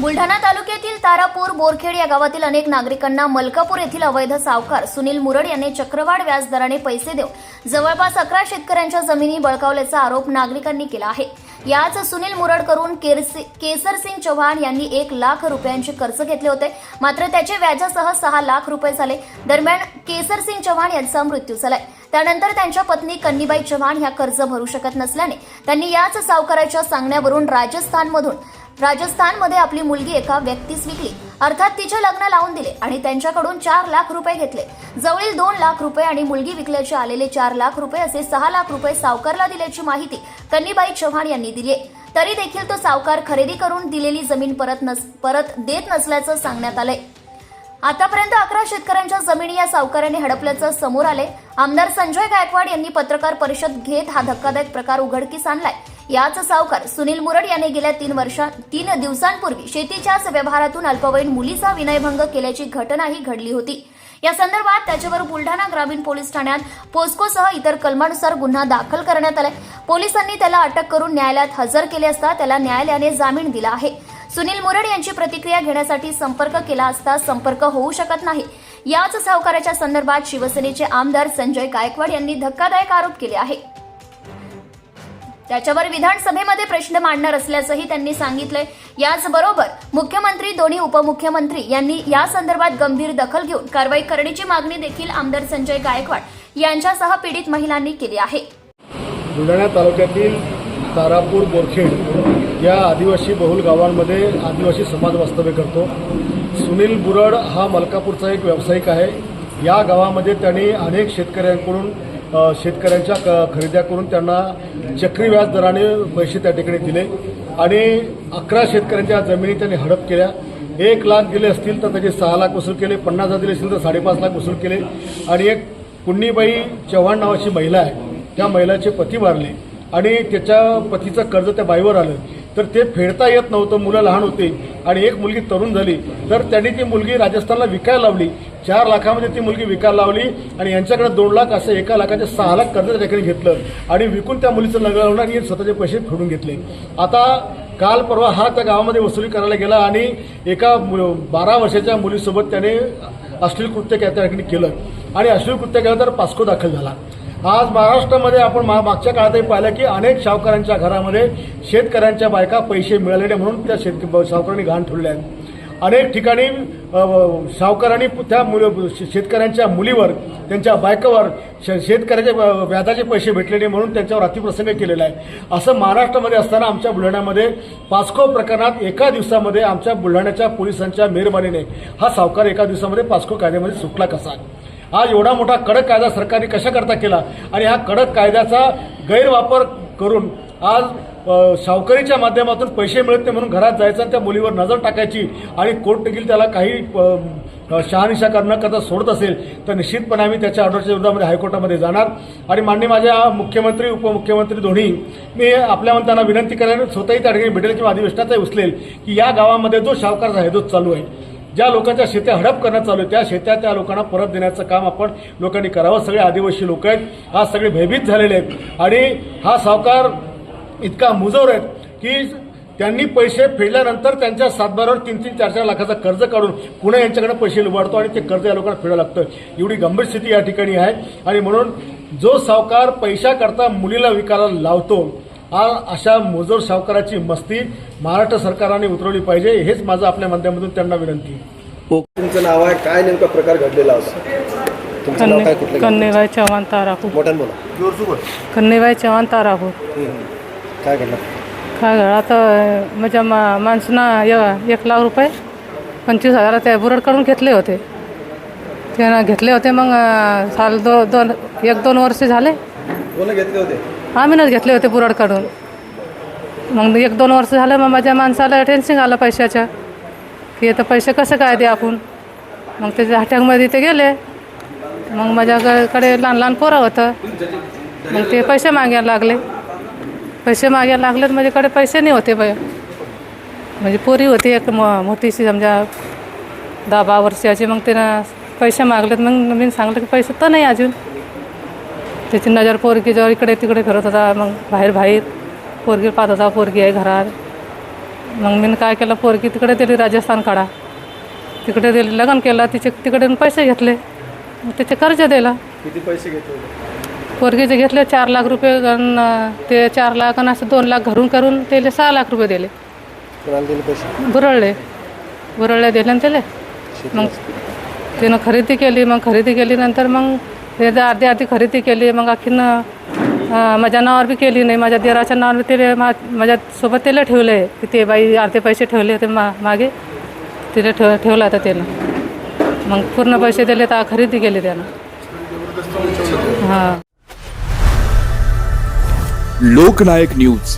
बुलढाणा तालुक्यातील तारापूर बोरखेड या गावातील अनेक नागरिकांना मलकापूर येथील अवैध सावकार सुनील मुरड यांनी चक्रवाढ व्याजदराने पैसे देऊन जवळपास अकरा शेतकऱ्यांच्या जमिनी बळकावल्याचा आरोप नागरिकांनी केला आहे. याच सुनील मुरडकडून केरसी- केसरसिंग चव्हाण यांनी एक लाख रुपयांचे कर्ज घेतले होते. मात्र त्याचे व्याजासह सहा लाख रुपये झाले. दरम्यान केसरसिंग चव्हाण यांचा मृत्यू झालाय. त्यानंतर त्यांच्या पत्नी कन्नीबाई चव्हाण ह्या कर्ज भरू शकत नसल्याने त्यांनी याच सावकाराच्या सांगण्यावरून राजस्थानमधून राजस्थानमध्ये आपली मुलगी एका व्यक्तीस विकली. अर्थात तिचे लग्न लावून दिले आणि त्यांच्याकडून चार लाख रुपये घेतले. जवळील दोन लाख रुपये आणि मुलगी विकल्याचे आलेले चार लाख रुपये असे सहा लाख रुपये सावकारला दिल्याची माहिती कन्नीबाई चव्हाण यांनी दिली आहे. तरी देखील तो सावकार खरेदी करून दिलेली जमीन परत नस परत देत नसल्याचं सांगण्यात आलंय. आतापर्यंत अकरा शेतकऱ्यांच्या जमिनी या सावकाराने हडपल्याचं समोर आले आमदार संजय गायकवाड यांनी पत्रकार परिषद घेत हा धक्कादायक प्रकार उघडकीस आणलाय. याच सावकार सुनील मुरड याने गेल्या तीन वर्षा तीन दिवसांपूर्वी शेतीच्याच व्यवहारातून अल्पवयीन मुलीचा विनयभंग केल्याची घटनाही घडली होती. या संदर्भात त्याच्यावर बुलढाणा ग्रामीण पोलीस ठाण्यात पोस्कोसह इतर कलमानुसार गुन्हा दाखल करण्यात आलाय. पोलिसांनी त्याला अटक करून न्यायालयात हजर केले असता त्याला न्यायालयाने जामीन दिला आहे. सुनील मुरड यांची प्रतिक्रिया घेण्यासाठी संपर्क केला असता संपर्क होऊ शकत नाही. याच सावकाराच्या संदर्भात शिवसेनेचे आमदार संजय गायकवाड यांनी धक्कादायक आरोप केले आहे त्याच्यावर विधानसभेमध्ये प्रश्न मांडणार असल्याचंही त्यांनी सांगितलंय. याचबरोबर मुख्यमंत्री दोन्ही उपमुख्यमंत्री यांनी या संदर्भात गंभीर दखल घेऊन कारवाई करण्याची मागणी देखील आमदार संजय गायकवाड यांच्यासह पीडित महिलांनी केली आहे. बुलढाणा तालुक्यातील तारापूर बोरखेड या आदिवासी बहुल गावांमध्ये आदिवासी समाज वास्तव्य करतो. सुनील बुरड हा मलकापूरचा एक व्यावसायिक आहे. या गावामध्ये त्यांनी अनेक शेतकऱ्यांकडून शेतकऱ्यांच्या क खरेद्या करून त्यांना चक्री व्याज दराने पैसे त्या ठिकाणी दिले. आणि अकरा शेतकऱ्यांच्या जमिनी त्यांनी हडप केल्या. एक लाख दिले असतील तर त्याचे सहा लाख वसूल केले पन्नास हजार दिले असतील तर साडेपाच लाख वसूल केले. आणि एक पुण्यबाई चव्हाण नावाची महिला आहे त्या महिलाचे पती वारले आणि त्याच्या पतीचं कर्ज त्या बाईवर आलं. तर ते फेडता येत नव्हतं मुलं लहान होते. आणि एक मुलगी तरुण झाली. तर त्यांनी ती मुलगी राजस्थानला विकायला लावली. चार लाखामध्ये ती मुलगी विकायला लावली आणि यांच्याकडे दोन लाख असं एका लाखाचे सहा लाख कर्ज त्याकडे घेतलं. आणि विकून त्या मुलीचं लग्न लावलं आणि स्वतःचे पैसे फेडून घेतले. आता काल परवा हा त्या गावामध्ये वसुली करायला गेला आणि एका मु- बारा वर्षाच्या मुलीसोबत त्याने अश्लील कृत्य त्या ठिकाणी केलं. आणि अश्लील कृत्य केलं तर पास्को दाखल झाला. आज महाराष्ट्रामध्ये आपण मा- मागच्या काळातही पाहिलं की अनेक सावकारांच्या घरामध्ये शेतकऱ्यांच्या बायका पैसे मिळाले म्हणून त्या शेतक सावकारांनी घाण ठेवले आहेत. अनेक ठिकाणी सावकारांनी त्या मुल शेतकऱ्यांच्या मुलीवर त्यांच्या बायकावर श- शेतकऱ्याचे व्याजाचे पैसे भेटले नाही म्हणून त्यांच्यावर अतिप्रसंग केलेला आहे. असं महाराष्ट्रामध्ये असताना आमच्या बुलढाण्यामध्ये पास्को प्रकरणात एका दिवसामध्ये आमच्या बुलढाण्याच्या पोलिसांच्या मेहरबानीने हा सावकार एका दिवसामध्ये पास्को कायद्यामध्ये सुटला कसा? आज एवढा मोठा कडक कायदा सरकारने कशाकरता केला? आणि हा कडक कायद्याचा गैरवापर करून आज सावकारीच्या माध्यमातून पैसे मिळत नाही म्हणून घरात जायचं आणि त्या मुलीवर नजर टाकायची आणि कोर्ट देखील त्याला काही शहानिशा करणं करता सोडत असेल तर निश्चितपणे आम्ही त्याच्या ऑर्डरच्या विरोधामध्ये हायकोर्टामध्ये जाणार. आणि मान्य माझ्या मुख्यमंत्री उपमुख्यमंत्री दोन्ही मी आपल्या मंत्र्यांना विनंती करेन स्वतःही त्या ठिकाणी भेटेल किंवा अधिवेशनातही उचलेल की या गावामध्ये जो सावकारचा जो चालू आहे ज्या लोकांच्या शेत्या हडप करण्यात चालू आहे त्या शेत्या त्या लोकांना परत देण्याचं काम आपण लोकांनी करावं. सगळे आदिवासी लोक आहेत आज सगळे भयभीत झालेले आहेत. आणि हा सावकार इतका मुजोर आहे की त्यांनी पैसे फेडल्यानंतर त्यांच्या सातबारावर तीन तीन चार चार लाखाचा कर्ज काढून पुन्हा यांच्याकडे पैसे लुबाडतो आणि ते कर्ज या लोकांना फेडावं लागतं. एवढी गंभीर स्थिती या ठिकाणी आहे. आणि म्हणून जो सावकार पैशाकरता मुलीला विकायला लावतो आ अशा मुजोर सावकाराची मस्ती महाराष्ट्र सरकारने उतरवली पाहिजे हेच माझं आपल्या माध्यमातून त्यांना विनंती. तुमचं नाव आहे काय नेमका प्रकार घडलेला होता? तुमचं नाव काय कुठलं गाव? कन्नेबाई चव्हाण तारापूर. मोठ्यानं बोला. कन्नेबाई चव्हाण तारापूर. काय घडलं? काय घड आता माझ्या मा माणसानं य- एक लाख रुपये पंचवीस हजार त्या बुरडकडून घेतले होते. त्यानं घेतले होते मग अं, साल दो दोन एक दोन वर्ष झाले. कोण घेतले होते? आम्हीच घेतले होते बुरडकडून मग एक दोन वर्ष झालं मग माझ्या माणसाला टेन्शन आलं पैशाचं की आता पैसे कसं काय दे आपण? मग त्याच्या हट्यामध्ये ते गेले. मग माझ्याकडे लहान लहान पोरं होतं. मग ते पैसे मागायला लागले. पैसे मागायला लागले तर माझ्याकडे पैसे नाही होते बाय म्हणजे पोरी होती एक म मोठीशी समजा दहा बारा वर्षाची मग तिनं पैसे मागलेत मग मी सांगलं की पैसे तर नाही अजून. त्याची नजर पोरगीच्यावर इकडे तिकडे फिरत होता. मग बाहेर बाहेर पोरगी पाहत होता पोरगी आहे घरात. मग मी काय केलं पोरगी तिकडे दिली राजस्थान काढा. तिकडे दिली लग्न केलं तिचे तिकडे पैसे घेतले. मग त्याचे कर्ज दिला. किती पैसे घेतले? पोरगीचे घेतले चार लाख रुपये अन् ते चार लाख आणि असं दोन लाख घरून करून त्याला सहा लाख रुपये दिले. कोणाला दिले पैसे? बुरळले. बुरळले दिले ना त्याला. मग तिनं खरेदी केली मग खरेदी केली नंतर मग ते अर्धी अर्धी खरेदी केली मग आणखीन अं, माझ्या नावावर बी केली नाही माझ्या दिराच्या नावावर ते मा माझ्यासोबत त्याला ठेवले. की ते बाई अर्धे पैसे ठेवले होते मा मागे. तिला ठेव ठेवला होता त्यानं. मग पूर्ण पैसे दिले तर खरेदी केली त्यानं. हां. लोकनायक न्यूज.